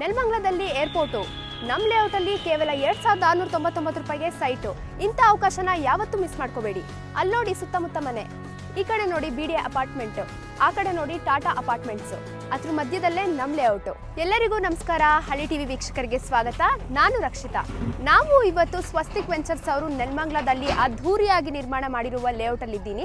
ನೆಲಮಂಗಲದಲ್ಲಿ airport. ನಮ್ಮ ಲೇಔಟಲ್ಲಿ ಕೇವಲ ಎರಡ್ ಸಾವಿರದ ಆರುನೂರ ತೊಂಬತ್ತೊಂಬತ್ತು ರೂಪಾಯಿಗೆ ಸೈಟು. ಇಂಥ ಅವಕಾಶನ ಯಾವತ್ತೂ ಮಿಸ್ ಮಾಡ್ಕೋಬೇಡಿ. ಅಲ್ಲಿ ನೋಡಿ ಸುತ್ತಮುತ್ತ ಮನೆ. ಈ ಕಡೆ ನೋಡಿ ಬಿ ಡಿ ಅಪಾರ್ಟ್ಮೆಂಟ್. ಆ ಕಡೆ ನೋಡಿ ಟಾಟಾ ಅಪಾರ್ಟ್ಮೆಂಟ್ಸ್. ಅದ್ರ ಮಧ್ಯದಲ್ಲೇ ನಮ್ಮ ಲೇಔಟು. ಎಲ್ಲರಿಗೂ ನಮಸ್ಕಾರ. ಹಳಿ ಟಿವಿ ವೀಕ್ಷಕರಿಗೆ ಸ್ವಾಗತ. ನಾನು ರಕ್ಷಿತಾ. ನಾವು ಇವತ್ತು ಸ್ವಸ್ತಿಕ್ ವೆಂಚರ್ಸ್ ಅವರು ನೆಲ್ಮಂಗ್ಲಾದಲ್ಲಿ ಅದ್ಧೂರಿಯಾಗಿ ನಿರ್ಮಾಣ ಮಾಡಿರುವ ಲೇಔಟ್ ಅಲ್ಲಿ ಇದ್ದೀನಿ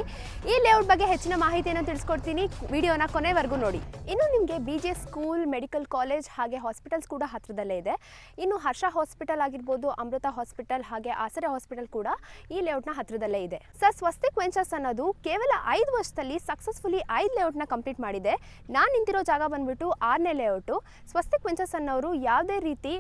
ಈ ಲೇಔಟ್ ಬಗ್ಗೆ ಹೆಚ್ಚಿನ ಮಾಹಿತಿಯನ್ನು ತಿಳಿಸ್ಕೊಡ್ತೀನಿ. ವಿಡಿಯೋನ ಕೊನೆವರೆಗೂ ನೋಡಿ. ಇನ್ನು ನಿಮಗೆ B J school, medical college ಹಾಗೆ ಹಾಸ್ಪಿಟಲ್ಸ್ ಕೂಡ ಹತ್ರದಲ್ಲೇ ಇದೆ. ಇನ್ನು ಹರ್ಷ ಹಾಸ್ಪಿಟಲ್ ಆಗಿರ್ಬೋದು, ಅಮೃತ ಹಾಸ್ಪಿಟಲ್ ಹಾಗೆ ಆಸರೆ ಹಾಸ್ಪಿಟಲ್ ಕೂಡ ಈ ಲೇಔಟ್ನ ಹತ್ರದಲ್ಲೇ ಇದೆ. ಸರ್, ಸ್ವಸ್ತಿಕ್ ವೆಂಚರ್ಸ್ ಅನ್ನೋದು ಕೇವಲ ಐದು ವರ್ಷದಲ್ಲಿ ಸಕ್ಸಸ್ಫುಲಿ ಐದು ಲೇಔಟ್ನ ಕಂಪ್ಲೀಟ್ ಮಾಡಿದೆ. ನಾನು ನಿಂತಿರೋ ಜಾಗ ಬಂದ್ಬಿಟ್ಟು ಆರನೇ ಲೇಔಟು ಸ್ವಸ್ತಿಕ್ ವೆಂಚರ್ಸ್ ಅನ್ನೋರು ಯಾವುದೇ ರೀತಿ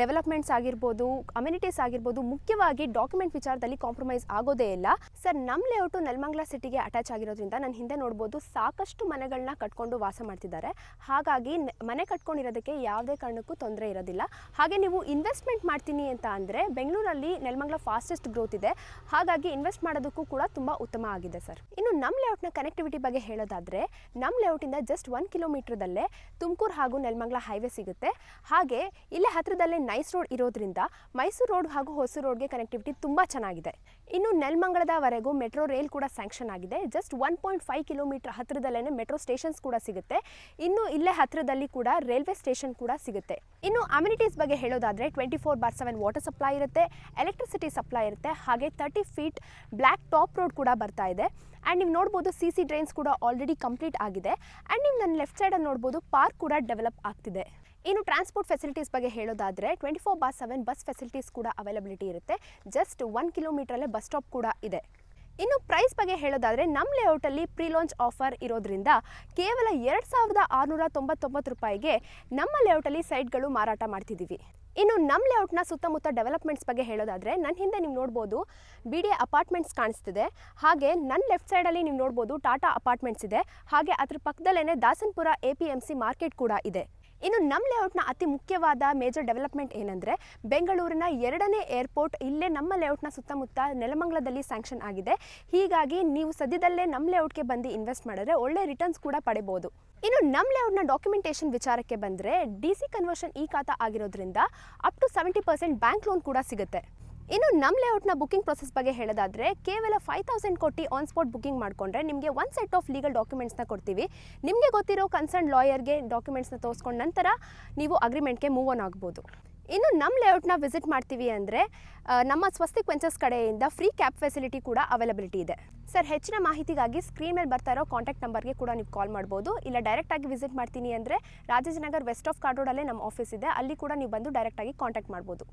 ಡೆವಲಪ್ಮೆಂಟ್ಸ್ ಆಗಿರ್ಬೋದು ಅಮ್ಯುನಿಟೀಸ್ ಆಗಿರ್ಬೋದು, ಮುಖ್ಯವಾಗಿ ಡಾಕ್ಯುಮೆಂಟ್ ವಿಚಾರದಲ್ಲಿ ಕಾಂಪ್ರಮೈಸ್ ಆಗೋದೇ ಇಲ್ಲ. ಸರ್ ನಮ್ಮ ಲೇಔಟು ನೆಲಮಂಗ್ಲ ಸಿಟಿಗೆ ಅಟ್ಯಾಚ್ ಆಗಿರೋದ್ರಿಂದ ನಾನು ಹಿಂದೆ ನೋಡ್ಬೋದು ಸಾಕಷ್ಟು ಮನೆಗಳನ್ನ ಕಟ್ಕೊಂಡು ವಾಸ ಮಾಡ್ತಿದ್ದಾರೆ. ಹಾಗಾಗಿ ಮನೆ ಕಟ್ಕೊಂಡಿರೋದಕ್ಕೆ ಯಾವುದೇ ಕಾರಣಕ್ಕೂ ತೊಂದರೆ ಇರೋದಿಲ್ಲ. ಹಾಗೆ ನೀವು ಇನ್ವೆಸ್ಟ್ಮೆಂಟ್ ಮಾಡ್ತೀನಿ ಅಂತ ಅಂದರೆ ಬೆಂಗಳೂರಲ್ಲಿ ನೆಲಮಂಗ್ಲ ಫಾಸ್ಟೆಸ್ಟ್ ಗ್ರೋತ್ ಇದೆ. ಹಾಗಾಗಿ ಇನ್ವೆಸ್ಟ್ ಮಾಡೋದಕ್ಕೂ ಕೂಡ ತುಂಬ ಉತ್ತಮ ಆಗಿದೆ, ಸರ್. ಇನ್ನು ನಮ್ಮ ಲೇಔಟ್ನ ಕನೆಕ್ಟಿವಿಟಿ ಬಗ್ಗೆ ಹೇಳೋದಾದರೆ ನಮ್ಮ ಲೇಔಟಿಂದ ಜಸ್ಟ್ ಒನ್ ಕಿಲೋಮೀಟ್ರದಲ್ಲೇ ತುಮಕೂರು ಹಾಗೂ ನೆಲಮಂಗಲ ಹೈವೇ ಸಿಗುತ್ತೆ. ಹಾಗೆ ಇಲ್ಲೇ ಹತ್ತಿರದಲ್ಲೇ ನೈಸ್ ರೋಡ್ ಇರೋದ್ರಿಂದ ಮೈಸೂರು ರೋಡ್ ಹಾಗೂ ಹೊಸೂರು ರೋಡ್ಗೆ ಕನೆಕ್ಟಿವಿಟಿ ತುಂಬ ಚೆನ್ನಾಗಿದೆ. ಇನ್ನು ನೆಲಮಂಗಲದವರೆಗೂ ಮೆಟ್ರೋ ರೈಲ್ ಕೂಡ ಸ್ಯಾಂಕ್ಷನ್ ಆಗಿದೆ. Just one point five kilometre ಹತ್ತಿರದಲ್ಲೇ ಮೆಟ್ರೋ ಸ್ಟೇಷನ್ಸ್ ಕೂಡ ಸಿಗುತ್ತೆ. ಇನ್ನು ಇಲ್ಲೇ ಹತ್ತಿರದಲ್ಲಿ ಕೂಡ ರೈಲ್ವೆ ಸ್ಟೇಷನ್ ಕೂಡ ಸಿಗುತ್ತೆ. ಇನ್ನು ಅಮ್ಯುನಿಟೀಸ್ ಬಗ್ಗೆ ಹೇಳೋದಾದ್ರೆ twenty four by seven water supply ಇರುತ್ತೆ ಎಲೆಕ್ಟ್ರಿಸಿಟಿ ಸಪ್ಲೈ ಇರುತ್ತೆ, ಹಾಗೆ thirty feet black top road ಕೂಡ ಬರ್ತಾ ಇದೆ. ಆ್ಯಂಡ್ ನೀವು ನೋಡ್ಬೋದು ಸಿ ಸಿ ಡ್ರೈನ್ಸ್ ಕೂಡ ಆಲ್ರೆಡಿ ಕಂಪ್ಲೀಟ್ ಆಗಿದೆ. ಆ್ಯಂಡ್ ನೀವು ನನ್ನ ಲೆಫ್ಟ್ ಸೈಡಲ್ಲಿ ನೋಡ್ಬೋದು ಪಾರ್ಕ್ ಕೂಡ ಡೆವಲಪ್ ಆಗ್ತಿದೆ. ಇನ್ನು ಟ್ರಾನ್ಸ್ಪೋರ್ಟ್ ಫೆಸಿಲಿಟೀಸ್ ಬಗ್ಗೆ ಹೇಳೋದಾದರೆ twenty four bar seven bus facilities ಕೂಡ ಅವೈಲಬಿಲಿಟಿ ಇರುತ್ತೆ. ಜಸ್ಟ್ ಒನ್ ಕಿಲೋಮೀಟ್ರಲ್ಲೇ ಬಸ್ ಸ್ಟಾಪ್ ಕೂಡ ಇದೆ. ಇನ್ನು ಪ್ರೈಸ್ ಬಗ್ಗೆ ಹೇಳೋದಾದರೆ ನಮ್ಮ ಲೇಔಟಲ್ಲಿ ಪ್ರೀ ಲಾಂಚ್ ಆಫರ್ ಇರೋದ್ರಿಂದ ಕೇವಲ ಎರಡು ಸಾವಿರದ ಆರುನೂರ ತೊಂಬತ್ತೊಂಬತ್ತು ರೂಪಾಯಿಗೆ ನಮ್ಮ ಲೇಔಟಲ್ಲಿ ಸೈಟ್ಗಳು ಮಾರಾಟ ಮಾಡ್ತಿದ್ದೀವಿ ಇನ್ನು ನಮ್ಮ ಲೇಔಟ್ನ ಸುತ್ತಮುತ್ತ ಡೆವಲಪ್ಮೆಂಟ್ಸ್ ಬಗ್ಗೆ ಹೇಳೋದಾದರೆ ನನ್ನ ಹಿಂದೆ ನೀವು ನೋಡ್ಬೋದು ಬಿ ಡಿ ಅಪಾರ್ಟ್ಮೆಂಟ್ಸ್ ಕಾಣಿಸ್ತಿದೆ. ಹಾಗೆ ನನ್ನ ಲೆಫ್ಟ್ ಸೈಡಲ್ಲಿ ನೀವು ನೋಡ್ಬೋದು ಟಾಟಾ ಅಪಾರ್ಟ್ಮೆಂಟ್ಸ್ ಇದೆ. ಹಾಗೆ ಅದ್ರ ಪಕ್ಕದಲ್ಲೇ Dasanapura A P M C market ಕೂಡ ಇದೆ. ಇನ್ನು ನಮ್ಮ ಲೇಔಟ್ನ ಅತಿ ಮುಖ್ಯವಾದ ಮೇಜರ್ ಡೆವಲಪ್ಮೆಂಟ್ ಏನಂದರೆ, ಬೆಂಗಳೂರಿನ ಎರಡನೇ ಏರ್ಪೋರ್ಟ್ ಇಲ್ಲೇ ನಮ್ಮ ಲೇಔಟ್ನ ಸುತ್ತಮುತ್ತ ನೆಲಮಂಗಲದಲ್ಲಿ ಸ್ಯಾಂಕ್ಷನ್ ಆಗಿದೆ. ಹೀಗಾಗಿ ನೀವು ಸದ್ಯದಲ್ಲೇ ನಮ್ಮ ಲೇಔಟ್ಗೆ ಬಂದು ಇನ್ವೆಸ್ಟ್ ಮಾಡಿದ್ರೆ ಒಳ್ಳೆ ರಿಟರ್ನ್ಸ್ ಕೂಡ ಪಡೆಯಬಹುದು ಇನ್ನು ನಮ್ಮ ಲೇಔಟ್ನ ಡಾಕ್ಯುಮೆಂಟೇಷನ್ ವಿಚಾರಕ್ಕೆ ಬಂದರೆ ಡಿ ಸಿ ಕನ್ವರ್ಷನ್ ಈ ಖಾತಾ ಆಗಿರೋದ್ರಿಂದ up to seventy percent bank loan ಕೂಡ ಸಿಗುತ್ತೆ. ಇನ್ನು ನಮ್ಮ ಲೇಔಟ್ನ ಬುಕ್ಕಿಂಗ್ ಪ್ರೊಸೆಸ್ ಬಗ್ಗೆ ಹೇಳೋದಾದರೆ, ಕೇವಲ ಫೈವ್ ತೌಸಂಡ್ ಕೊಟ್ಟು ಆನ್ ಸ್ಪಾಟ್ ಬುಕ್ಕಿಂಗ್ ಮಾಡಿಕೊಂಡ್ರೆ ನಿಮಗೆ ಒನ್ ಸೆಟ್ ಆಫ್ ಲೀಗಲ್ ಡಾಕ್ಯುಮೆಂಟ್ಸ್ನ ಕೊಡ್ತೀವಿ. ನಿಮಗೆ ಗೊತ್ತಿರೋ ಕನ್ಸರ್ನ್ ಲಾಯರ್ಗೆ ಡಾಕ್ಯುಮೆಂಟ್ಸ್ನ ತೋರಿಸ್ಕೊಂಡ ನಂತರ ನೀವು ಅಗ್ರಿಮೆಂಟ್ಗೆ ಮೂವ್ ಆನ್ ಆಗ್ಬೋದು. ಇನ್ನು ನಮ್ಮ ಲೇಔಟ್ನ ವಿಸಿಟ್ ಮಾಡ್ತೀವಿ ಅಂದರೆ ನಮ್ಮ ಸ್ವಸ್ತಿಕ್ ವೆಂಚರ್ಸ್ ಕಡೆಯಿಂದ ಫ್ರೀ ಕ್ಯಾಬ್ ಫೆಸಿಲಿಟಿ ಕೂಡ ಅವೈಲಬಿಲಿಟಿ ಇದೆ. ಸರ್ ಹೆಚ್ಚಿನ ಮಾಹಿತಿಗಾಗಿ ಸ್ಕ್ರೀನ್ ಮೇಲೆ ಬರ್ತಾ ಇರೋ ಕಾಂಟ್ಯಾಕ್ಟ್ ನಂಬರ್ಗೆ ಕೂಡ ನೀವು ಕಾಲ್ ಮಾಡ್ಬೋದು. ಇಲ್ಲ ಡೈರೆಕ್ಟಾಗಿ ವಿಸಿಟ್ ಮಾಡ್ತೀನಿ ಅಂದರೆ, ರಾಜಾಜಿನಗರ್ ವೆಸ್ಟ್ ಆಫ್ ಕಾರ್ಡ್ ರೋಡಲ್ಲೇ ನಮ್ಮ ಆಫೀಸ್ ಇದೆ. ಅಲ್ಲಿ ಕೂಡ ನೀವು ಬಂದು ಡೈರೆಕ್ಟಾಗಿ ಕಾಂಟ್ಯಾಕ್ಟ್ ಮಾಡ್ಬೋದು.